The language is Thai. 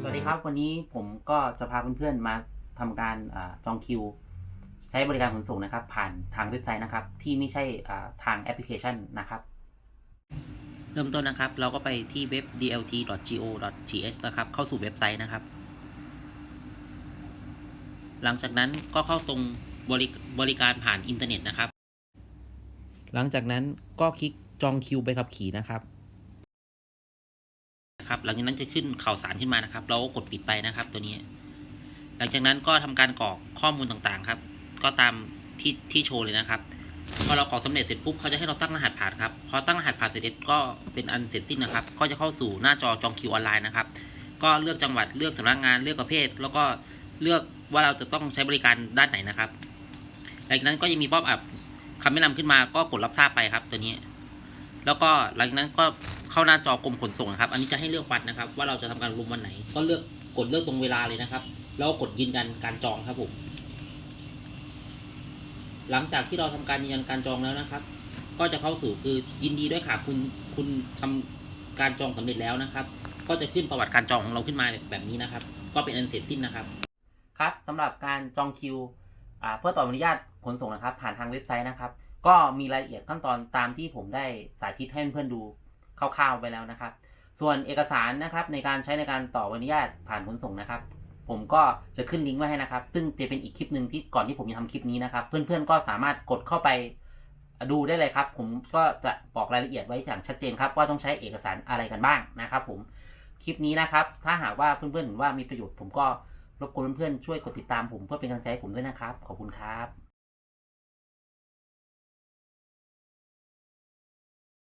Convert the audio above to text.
สวัสดีครับ วันนี้ผมก็จะพาเพื่อนๆมาทำการอจองคิว ใช้บริการขนส่งนะครับ ผ่านทางเว็บไซต์นะครับ ที่ไม่ใช่ทางแอปพลิเคชันนะครับ เริ่มต้นนะครับ เราก็ไปที่เว็บ dlt.go.th นะครับ เข้าสู่เว็บไซต์นะครับ หลังจากนั้นก็เข้าตรงบริบริการผ่านอินเทอร์เน็ตนะครับ หลังจากนั้นก็คลิก จองคิวไปขับขี่นะครับครับหลังจากนั้นจะขึ้นข่าวสารขึ้นมานะครับ เราก็กดปิดไปนะครับ ตัวนี้ หลังจากนั้นก็ทำการกรอกข้อมูลต่างๆครับ ก็ตามที่ที่โชว์เลยนะครับพอเรากรอกสำเร็จเสร็จปุ๊บเขาจะให้เราตั้งรหัสผ่านครับพอตั้งรหัสผ่านเสร็จก็เป็นอันเสร็จสิ้นนะครับ ก็จะเข้าสู่หน้าจอจองคิวออนไลน์นะครับ ก็เลือกจังหวัดเลือกสำนักงานเลือกประเภท แล้วก็เลือกว่าเราจะต้องใช้บริการด้านไหนนะครับหลังจากนั้นก็ยังมีป๊อปอัพคำแนะนำขึ้นมาก็กดรับทราบไปครับ ตัวนี้ แล้วก็หลังจากนั้นก็เข้าหน้าจอกรมขนส่งนะครับ อันนี้จะให้เลือกวันนะครับ ว่าเราจะทำการรวมวันไหน ก็เลือกกดเลือกตรงเวลาเลยนะครับ แล้วกดยืนยันการจองครับผมหลังจากที่เราทำการยืนยันการจองแล้วนะครับ ก็จะเข้าสู่คือยินดีด้วยค่ะคุณคุณทำการจองสำเร็จแล้วนะครับ ก็จะขึ้นประวัติการจองของเราขึ้นมาแบบนี้นะครับ ก็เป็นอันเสร็จสิ้นนะครับครับสำหรับการจองคิวอ่าเพื่อต่ออนุญาตขนส่งนะครับ ผ่านทางเว็บไซต์นะครับ ก็มีรายละเอียดขั้นตอนตามที่ผมได้สาธิตให้เพื่อนดูคร่าวๆไปแล้วนะครับ ส่วนเอกสารนะครับในการใช้ในการต่ออนุญาตผ่านขนส่งนะครับ ผมก็จะขึ้นลิงก์ไว้ให้นะครับ ซึ่งจะเป็นอีกคลิปหนึ่งที่ก่อนที่ผมจะทำคลิปนี้นะครับ เพื่อนๆก็สามารถกดเข้าไปดูได้เลยครับ ผมก็จะบอกรายละเอียดไว้อย่างชัดเจนครับ ว่าต้องใช้เอกสารอะไรกันบ้างนะครับ ผมคลิปนี้นะครับ ถ้าหากว่าเพื่อนๆเห็นว่ามีประโยชน์ผมก็รบกวนเพื่อนๆช่วยกดติดตามผมเพื่อเป็นกำลังใจให้ผมด้วยนะครับ ขอบคุณครับ